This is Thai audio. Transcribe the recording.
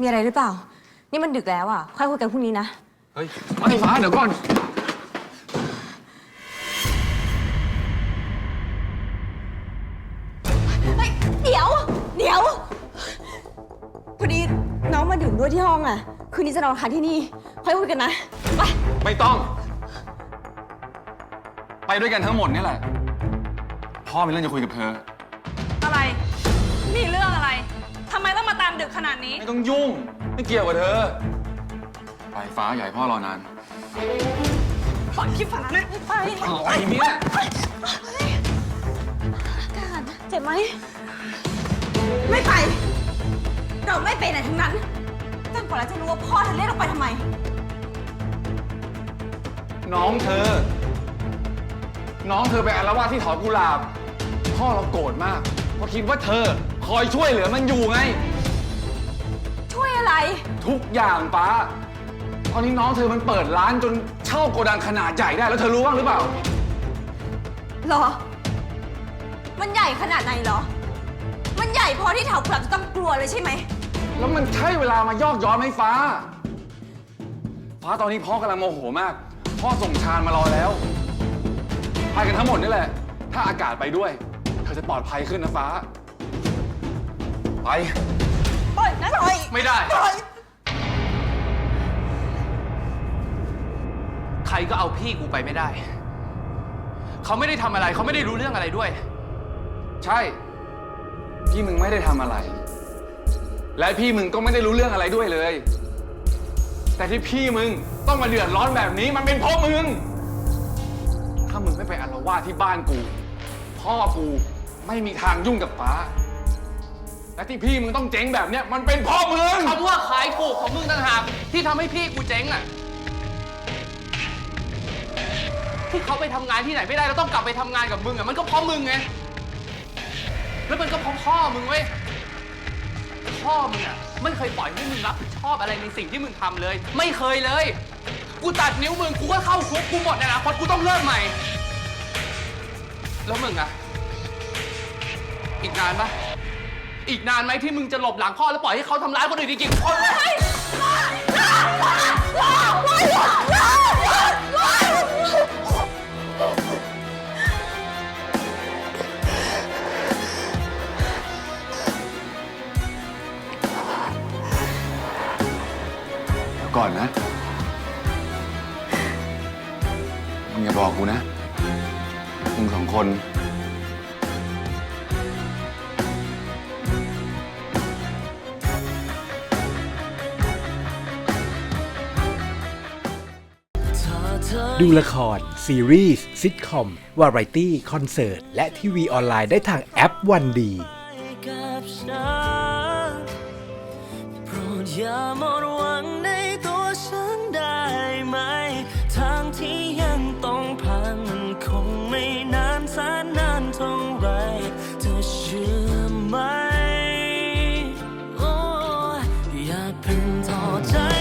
มีอะไรหรือเปล่า นี่มันดึกแล้วอะ ค่อยคุยกันพรุ่งนี้นะ เฮ้ยไอ้ฟ้าเดี๋ยวก่อน เฮ้ย เดี๋ยว เดี๋ยว พอดีน้องมาดื่มด้วยที่ห้องอะ คืนนี้จะนอนค้างที่นี่ ค่อยคุยกันนะ ไป ไม่ต้อง ไปด้วยกันทั้งหมดนี่แหละ พ่อมีเรื่องจะคุยกับเธอ อะไร มีเรื่องอะไร ดึกขนาดนี้ ไม่ต้องยุ่ง ไม่เกี่ยวกับเธอ ไปฟ้าใหญ่พ่อรอนาน ปล่อยขี้ฝันนะไปอะไรเนี่ยการเจ็บไหม ไม่ไป เราไม่ไปไหนทั้งนั้นจนกว่าเราจะรู้ว่าพ่อเธอเรียกเราไปทำไม น้องเธอ น้องเธอไปอาละวาดที่ถอนกุหลาบ พ่อเราโกรธมากเพราะคิดว่าเธอคอยช่วยเหลือมันอยู่ไงช่วยอะไร ทุกอย่างป้า ตอนนี้น้องเธอมันเปิดร้านจนเช่าโกดังขนาดใหญ่ได้แล้วเธอรู้บ้างหรือเปล่า เหรอ มันใหญ่ขนาดไหนเหรอ มันใหญ่พอที่แถวกลับจะต้องกลัวเลยใช่ไหม แล้วมันใช่เวลามายอกย้อนไหมฟ้า ฟ้าตอนนี้พ่อกำลังโมโหมาก พ่อส่งชาญมารอแล้ว ไปกันทั้งหมดนี่แหละ ถ้าอากาศไปด้วย เธอจะปลอดภัยขึ้นนะฟ้า ไป ปล่อยนะปล่อยไม่ได้ ปล่อยใครก็เอาพี่กูไปไม่ได้ เขาไม่ได้ทำอะไร เขาไม่ได้รู้เรื่องอะไรด้วย ใช่ พี่มึงไม่ได้ทำอะไร และพี่มึงก็ไม่ได้รู้เรื่องอะไรด้วยเลย แต่ที่พี่มึงต้องมาเดือดร้อนแบบนี้มันเป็นเพราะมึง ถ้ามึงไม่ไปอาละวาดที่บ้านกู พ่อกูไม่มีทางยุ่งกับป้า และที่พี่มึงต้องเจ๊งแบบเนี้ยมันเป็นเพ่อมึง คำว่าขายถูกของมึงต่างหากที่ทำให้พี่กูเจ๊งอะ ที่เขาไปทำงานที่ไหนไม่ได้แล้วต้องกลับไปทำงานกับมึงอะมันก็เพราะมึงไง แล้วมันก็เพราะพ่อมึงเว้ย พ่อมึงอะไม่เคยปล่อยให้มึงรับผิดชอบอะไรในสิ่งที่มึงทำเลย ไม่เคยเลย กูตัดนิ้วมึงกูก็เข้าคุกกูหมดในอนาคตกูต้องเริ่มใหม่ แล้วมึงอะ อีกนานปะ อีกนานไหมที่มึงจะหลบหลังพ่อแล้วปล่อยให้เขาทำร้ายคนอื่นอีกกี่คนเดี๋ยวก่อนนะมึงอย่าบอกกูนะมึงสองคน ดูละคร ซีรีส์ซิทคอม วาไรตี้ คอนเสิร์ต และทีวีออนไลน์ได้ทางแอปวันดีเธอเชื่อไหม โอ้อย่าเพิ่งท้อใจ